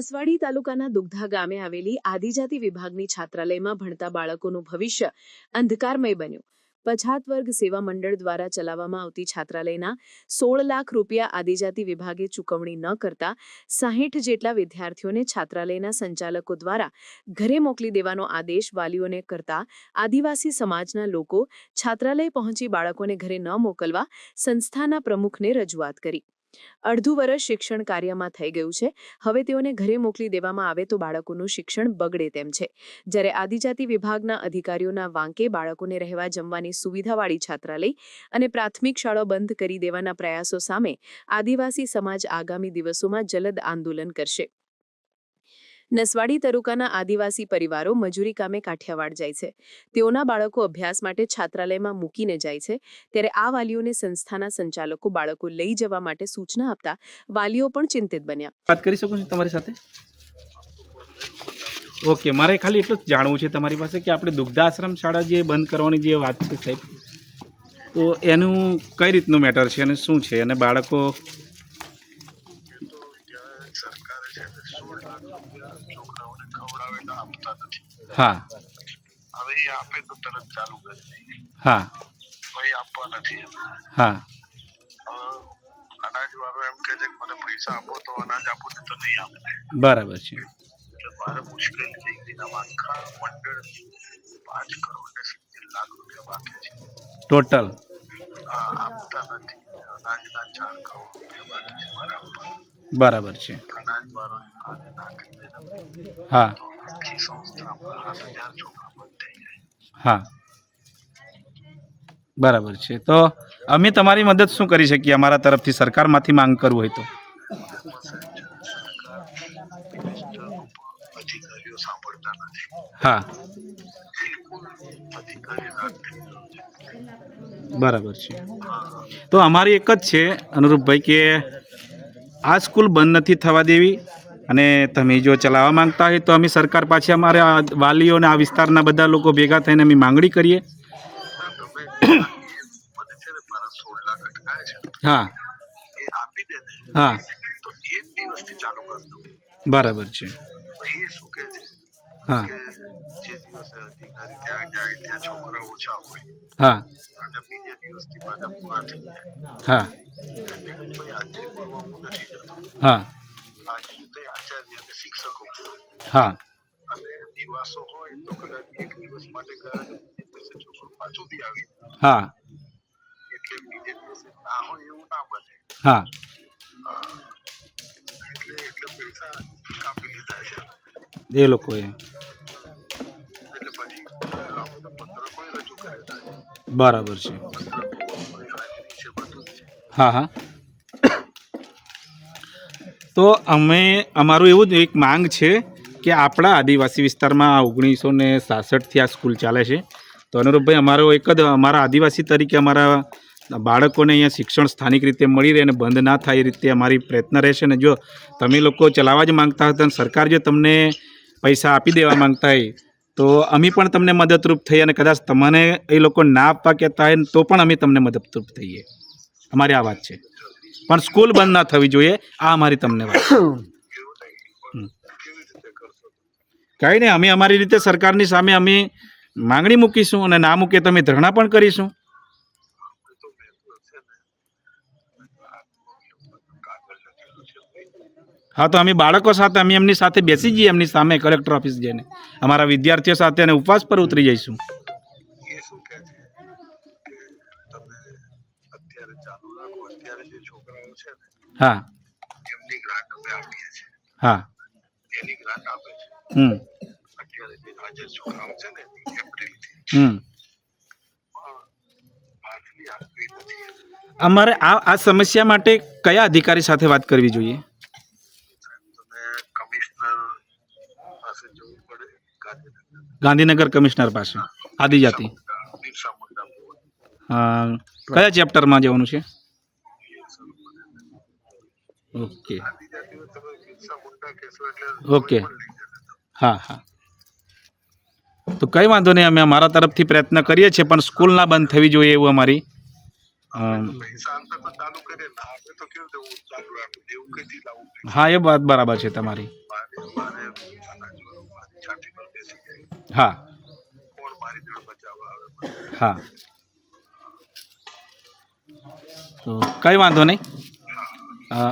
નસવાડી તાલુકાના દુગ્ધા ગામે આવેલી આદિજાતિ વિભાગની છાત્રાલયમાં ભણતા બાળકોનું ભવિષ્ય અંધકારમય બન્યું. પછાત વર્ગ સેવા મંડળ દ્વારા ચલાવવામાં આવતી છાત્રાલયના સોળ લાખ રૂપિયા આદિજાતિ વિભાગે ચૂકવણી ન કરતા સાહીઠ જેટલા વિદ્યાર્થીઓને છાત્રાલયના સંચાલકો દ્વારા ઘરે મોકલી દેવાનો આદેશ વાલીઓને કરતા આદિવાસી સમાજના લોકો છાત્રાલય પહોંચી બાળકોને ઘરે ન મોકલવા સંસ્થાના પ્રમુખને રજૂઆત કરી. અડધું વર્ષ શિક્ષણ કાર્યમાં થઈ ગયું છે. હવે તેઓને ઘરે મોકલી દેવામાં આવે તો બાળકોનું શિક્ષણ બગડે તેમ છે. જ્યારે આદિજાતિ વિભાગના અધિકારીઓના વાંકે બાળકોને રહેવા જમવાની સુવિધાવાળી છાત્રાલય અને પ્રાથમિક શાળાઓ બંધ કરી દેવાના પ્રયાસો સામે આદિવાસી સમાજ આગામી દિવસોમાં જલદ આંદોલન કરશે. નસવાડી તાલુકાના આદિવાસી પરિવારો મજૂરી કામે કાઠિયાવાડ જાય છે. તેઓના બાળકો અભ્યાસ માટે છાત્રાલયમાં મૂકીને જાય છે. ત્યારે આ વાલીઓને સંસ્થાના સંચાલકો બાળકો લઈ જવા માટે સૂચના આપતા વાલીઓ પણ ચિંતિત બન્યા. વાત કરી શકું છું તમારી સાથે? ઓકે, મારે ખાલી એટલું જ જાણવું છે તમારી પાસે કે આપણે દુગ્ધાશ્રમ શાળા જે બંધ કરવાની જે વાત છે સાહેબ, તો એનું કઈ રીતનું મેટર છે અને શું છે? અને બાળકો સોળ લાખ રૂપિયા છોકરાઓને ખવડાવેલા આપતા નથી હા. હવે એ આપે તો તરત ચાલુ કરી હા. ભાઈ આપવા નથી. હા. અનાજ વાળો એમ કે છે કે મને પૈસા આપો તો અનાજ આપો ને તો નહીં આપે. બરાબર છે. મારે મુશ્કેલ થઈ ગઈ આખા મંડળ પાંચ કરોડ ને સિત્તેર લાખ રૂપિયા બાકી છે. ટોટલ આપતા નથી. અનાજના ચાર કરોડ રૂપિયા બાકી છે બરાબર છે. હા. હા. બરાબર છે. તો અમે તમારી મદદ શું કરી શકીએ? અમારા તરફથી સરકારમાંથી માંગ કરવું હોય તો. હા. બરાબર છે. તો અમારી એક જ છે અનુરૂપભાઈ કે આ સ્કૂલ બંધ નથી થવા દેવી અને તમે જો ચલાવવા માંગતા હોય તો અમે સરકાર પાછી અમારે આ વાલીઓને આ વિસ્તારના બધા લોકો ભેગા થઈને અમે માંગણી કરીએ. હા. હા. બરાબર છે. હા. જે દિવસે અધિકારી ત્યાં જાય ત્યાં છોકરા ઓછા હોય. હા. અને બીજા દિવસથી પાછા પૂરા થઈ જાય. હા. એટલે આજે નથી જતું. હા. આજે તે આચાર્ય અને શિક્ષકો. હા. અને નિવાસો હોય તો કદાચ એક દિવસ માટે ગયા દિવસે છોકરો પાછું બી આવી. હા. એટલે બીજે દિવસે ના હોય એવું ના બને. હા. એટલે એટલે પૈસા કાપી લીધા છે. એ લોકોએ. બરાબર છે. હા હા. તો અમે, અમારું એવું જ એક માંગ છે કે આપણા આદિવાસી વિસ્તારમાં ઓગણીસો ને સાસઠથી આ સ્કૂલ ચાલે છે. તો અનુરૂપભાઈ, અમારો એક જ, અમારા આદિવાસી તરીકે અમારા બાળકોને અહીંયા શિક્ષણ સ્થાનિક રીતે મળી રહે અને બંધ ના થાય એ રીતે અમારી પ્રયત્ન રહેશે ને જો તમે લોકો ચલાવવા જ માગતા હતા અને સરકાર જો તમને પૈસા આપી દેવા માંગતા હોય તો અમે પણ તમને મદદરૂપ થઈએ અને કદાચ તમને એ લોકો ના આપવા કહેતા હોય તો પણ અમે તમને મદદરૂપ થઈએ. અમારી આ વાત છે. પણ સ્કૂલ બંધ ના થવી જોઈએ. આ અમારી તમને વાત કંઈ નહીં, અમે અમારી રીતે સરકારની સામે અમે માંગણી મૂકીશું અને ના મૂકે તો અમે ધરણા પણ કરીશું એ તો મેં તો છે ને આ કાગળ લખેલું છે હા તો અમે બાળકો સાથે અમે એમની સાથે બેસી જઈએ એમની સામે કલેક્ટર ઓફિસ જઈને. અમારા વિદ્યાર્થીઓ સાથે અને ઉપવાસ પર ઉતરી જઈશું. હા. હા. હમ. છે અમારે આ આ સમસ્યા માટે કયા અધિકારી સાથે વાત કરવી જોઈએ? ગાંધીનગર કમિશનર પાસે. આદિજાતિ. કયા ચેપ્ટરમાં જવાનું છે? ઓકે. ઓકે. હા હા. તો કંઈ વાંધો નહીં અમે અમારા તરફથી પ્રયત્ન કરીએ છીએ પણ સ્કૂલ ના બંધ થવી જોઈએ એવું અમારી હા એ વાત બરાબર છે તમારી. હા? હા. તો કંઈ વાંધો નહીં.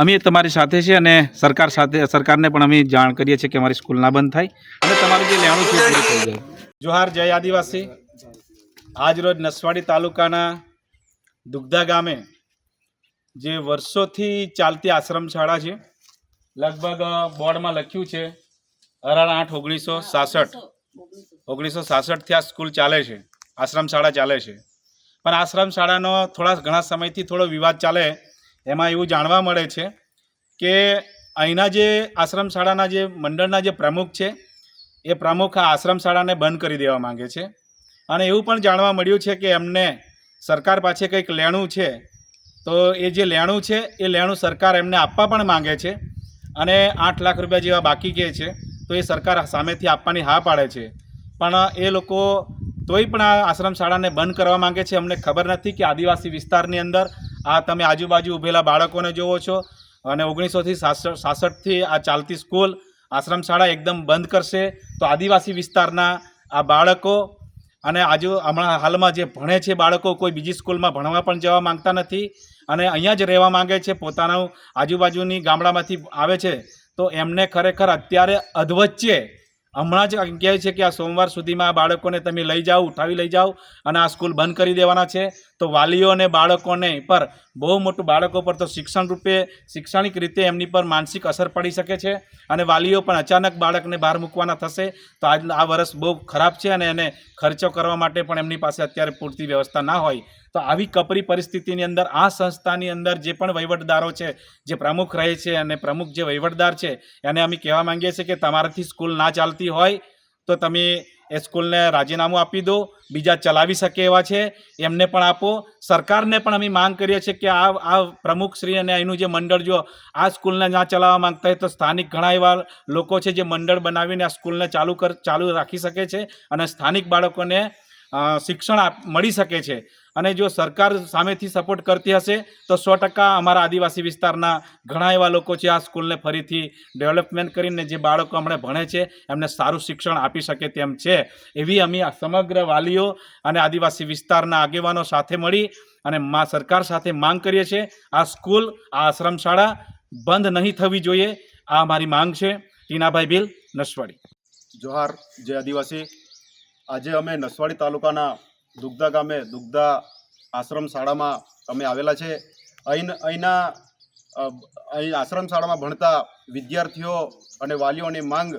અમે તમારી સાથે છે અને સરકાર સાથે સરકારને પણ અમે જાણ કરીએ છીએ કે અમારી સ્કૂલ ના બંધ થાય અને તમારું જે લેણું છે એ પૂરું થઈ જાય. જોહાર જય આદિવાસી. આજ રોજ નસવાડી તાલુકાના દુગ્ધા ગામે જે વર્ષોથી ચાલતી આશ્રમ શાળા છે, લગભગ બોર્ડમાં લખ્યું છે અઢાર આઠ ઓગણીસો સાસઠ. ઓગણીસો સાસઠથી આ સ્કૂલ ચાલે છે આશ્રમ શાળા ચાલે છે. પણ આશ્રમ શાળાનો થોડા ઘણા સમયથી થોડો વિવાદ ચાલે, એમાં એવું જાણવા મળે છે કે અહીંના જે આશ્રમ શાળાના જે મંડળના જે પ્રમુખ છે, એ પ્રમુખ આ આશ્રમ શાળાને બંધ કરી દેવા માંગે છે. અને એવું પણ જાણવા મળ્યું છે કે એમને સરકાર પાસે કંઈક લેણું છે, તો એ જે લેણું છે, એ લેણું સરકાર એમને આપવા પણ માંગે છે અને આઠ લાખ રૂપિયા જેવા બાકી કહે છે, તો એ સરકાર સામેથી આપવાની હા પાડે છે. પણ એ લોકો તોય પણ આ આશ્રમ શાળાને બંધ કરવા માંગે છે. અમને ખબર નથી કે આદિવાસી વિસ્તારની અંદર આ તમે આજુબાજુ ઊભેલા બાળકોને જોવો છો અને ઓગણીસોથી સાસઠ સાસઠથી આ ચાલતી સ્કૂલ આશ્રમ શાળા એકદમ બંધ કરશે, તો આદિવાસી વિસ્તારના આ બાળકો અને આજુ હમણાં હાલમાં જે ભણે છે બાળકો, કોઈ બીજી સ્કૂલમાં ભણવા પણ જવા માંગતા નથી અને અહીંયા જ રહેવા માંગે છે, પોતાનું આજુબાજુની ગામડામાંથી આવે છે, તો એમને ખરેખર અત્યારે અધવચ્ચે હમણાં જ કહે છે કે આ સોમવાર સુધીમાં આ બાળકોને તમે લઈ જાઓ, ઉઠાવી લઈ જાઓ અને આ સ્કૂલ બંધ કરી દેવાના છે. તો વાલીઓ અને બાળકોને પર બહુ મોટું બાળકો પર તો શિક્ષણ રૂપે, શૈક્ષણિક રીતે એમની પર માનસિક અસર પડી શકે છે અને વાલીઓ પણ અચાનક બાળકને બહાર મૂકવાના થશે. તો આજ આ વર્ષ બહુ ખરાબ છે અને એને ખર્ચો કરવા માટે પણ એમની પાસે અત્યારે પૂરતી વ્યવસ્થા ના હોય. તો આવી કપરી પરિસ્થિતિની અંદર, આ સંસ્થાની અંદર જે પણ વહીવટદારો છે, જે પ્રમુખ રહે છે અને પ્રમુખ જે વહીવટદાર છે, એને અમે કહેવા માંગીએ છીએ કે તમારાથી સ્કૂલ ના ચાલતી હોય, તો તમે એ સ્કૂલને રાજીનામું આપી દો, બીજા ચલાવી શકે એવા છે, એમને પણ આપો. સરકારને પણ અમે માંગ કરીએ છીએ કે આ આ પ્રમુખશ્રી અને અહીંનું જે મંડળ જો આ સ્કૂલને ના ચલાવવા માંગતા હોય તો સ્થાનિક ઘણા એવા લોકો છે જે મંડળ બનાવીને આ સ્કૂલને ચાલુ કર, ચાલુ રાખી શકે છે અને સ્થાનિક બાળકોને શિક્ષણ મળી શકે છે. અને જો સરકાર સામેથી સપોર્ટ કરતી હશે, તો સો ટકા અમારા આદિવાસી વિસ્તારના ઘણા એવા લોકો છે આ સ્કૂલને ફરીથી ડેવલપમેન્ટ કરીને જે બાળકો હમણાં ભણે છે, એમને સારું શિક્ષણ આપી શકે તેમ છે. એવી અમે સમગ્ર વાલીઓ અને આદિવાસી વિસ્તારના આગેવાનો સાથે મળી અને મા, સરકાર સાથે માંગ કરીએ છીએ. આ સ્કૂલ, આ આશ્રમ શાળા બંધ નહીં થવી જોઈએ. આ અમારી માંગ છે. ટીનાભાઈ ભીલ, નસવાડી. જોહાર, જય આદિવાસી. આજે અમે નસવાડી તાલુકાના દુગ્ધા ગામે દુગ્ધા આશ્રમ શાળામાં અમે આવેલા છે. અહીં અહીંના અહીં આશ્રમ શાળામાં ભણતા વિદ્યાર્થીઓ અને વાલીઓની માંગ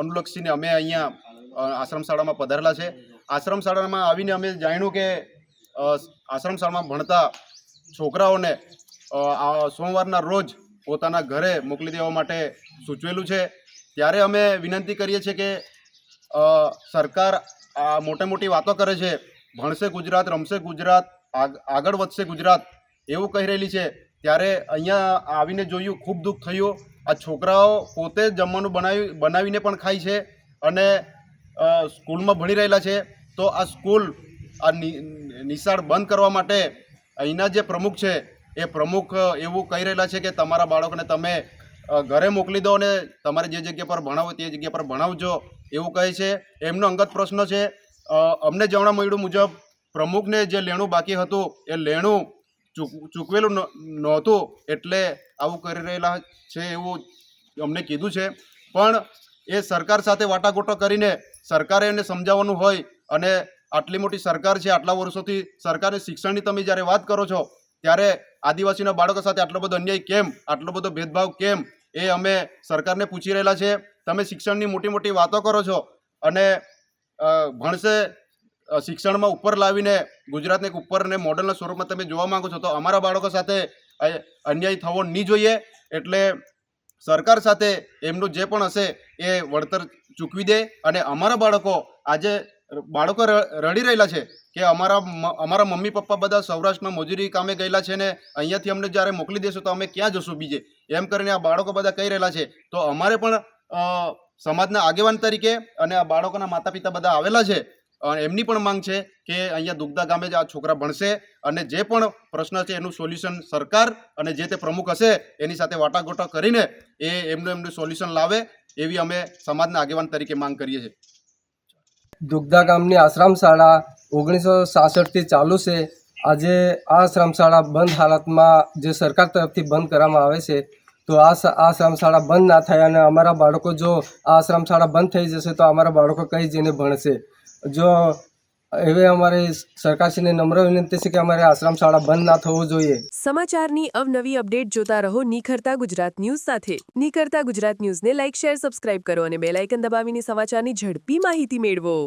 અનુલક્ષીને અમે અહીંયા આશ્રમ શાળામાં પધારેલા છે. આશ્રમ શાળામાં આવીને અમે જાણ્યું કે આશ્રમ શાળામાં ભણતા છોકરાઓને સોમવારના રોજ પોતાના ઘરે મોકલી દેવા માટે સૂચવેલું છે. ત્યારે અમે વિનંતી કરીએ છીએ કે સરકાર આ મોટી મોટી વાતો કરે છે. ભણશે ગુજરાત, રમશે ગુજરાત, આગ- આગળ વધશે ગુજરાત એવું કહી રહેલી છે. ત્યારે અહીંયા આવીને જોયું, ખૂબ દુઃખ થયું. આ છોકરાઓ પોતે જ જમવાનું બનાવી, બનાવીને પણ ખાય છે અને સ્કૂલમાં ભણી રહેલા છે. તો આ સ્કૂલ, આ નિશાળ બંધ કરવા માટે અહીંના જે પ્રમુખ છે, એ પ્રમુખ એવું કહી રહેલા છે કે તમારા બાળકોને તમે ઘરે મોકલી દો અને તમારે જે જગ્યા પર ભણાવો તે જગ્યા પર ભણાવજો. એવું કહે છે, એમનો અંગત પ્રશ્ન છે અમને જાણવા મળ્યું મુજબ પ્રમુખને જે લેણું બાકી હતું, એ લેણું ચૂક, ચૂકવેલું નહોતું એટલે આવું કરી રહેલા છે એવું અમને કીધું છે. પણ એ સરકાર સાથે વાટાઘોટો કરીને સરકારે એને સમજાવવાનું હોય અને આટલી મોટી સરકાર છે, આટલા વર્ષોથી સરકારે શિક્ષણની તમે જ્યારે વાત કરો છો, ત્યારે આદિવાસીના બાળકો સાથે આટલો બધો અન્યાય કેમ, આટલો બધો ભેદભાવ કેમ, એ અમે સરકારને પૂછી રહેલા છે. તમે શિક્ષણની મોટી મોટી વાતો કરો છો અને ભણશે શિક્ષણમાં ઉપર લાવીને ગુજરાતને ઉપર અને મોડલના સ્વરૂપમાં તમે જોવા માંગો છો તો અમારા બાળકો સાથે અન્યાય થવો નહીં જોઈએ. એટલે સરકાર સાથે એમનું જે પણ હશે એ વળતર ચૂકવી દે અને અમારા બાળકો આજે બાળકો રડી રહેલા છે કે અમારા અમારા મમ્મી પપ્પા બધા સૌરાષ્ટ્રમાં મજૂરી કામે ગયેલા છે ને અહીંયાથી અમને જ્યારે મોકલી દેશો તો અમે ક્યાં જશું બીજે? એમ કરીને આ બાળકો બધા કહી રહેલા છે. તો અમારે પણ સમાજના આગેવાન તરીકે અને આ બાળકોના માતા પિતા બધા આવેલા છે. એમની પણ માંગ છે કે અહીંયા દુગ્ધા ગામે જ આ છોકરા ભણશે અને જે પણ પ્રશ્ન છે એનું સોલ્યુશન સરકાર અને જે તે પ્રમુખ હશે એની સાથે વાટાઘાટો કરીને એ એમનું એમનું સોલ્યુશન લાવે એવી અમે સમાજના આગેવાન તરીકે માંગ કરીએ છીએ. દુગ્ધા ગામની આશ્રમ શાળા ઓગણીસો સાસઠથી ચાલુ છે. આજે આ આશ્રમ શાળા બંધ હાલતમાં જે સરકાર તરફથી બંધ કરવામાં આવે છે તો આ આશ્રમ શાળા બંધ ના થાય અને અમારા બાળકો જો આશ્રમ શાળા બંધ થઈ જશે તો અમારા બાળકો કઈ જઈને ભણશે? જો એવી અમારી સરકારશ્રીને નમ્ર વિનંતી છે કે અમારે આશ્રમ શાળા બંધ ના થવું જોઈએ. સમાચારની અવનવી અપડેટ જોતા રહો નિખરતા ગુજરાત ન્યૂઝ સાથે. નિખરતા ગુજરાત ન્યૂઝને લાઇક શેર, સબસ્ક્રાઇબ કરો અને બેલ આઇકન દબાવીને સમાચારની ઝડપી માહિતી મેળવો.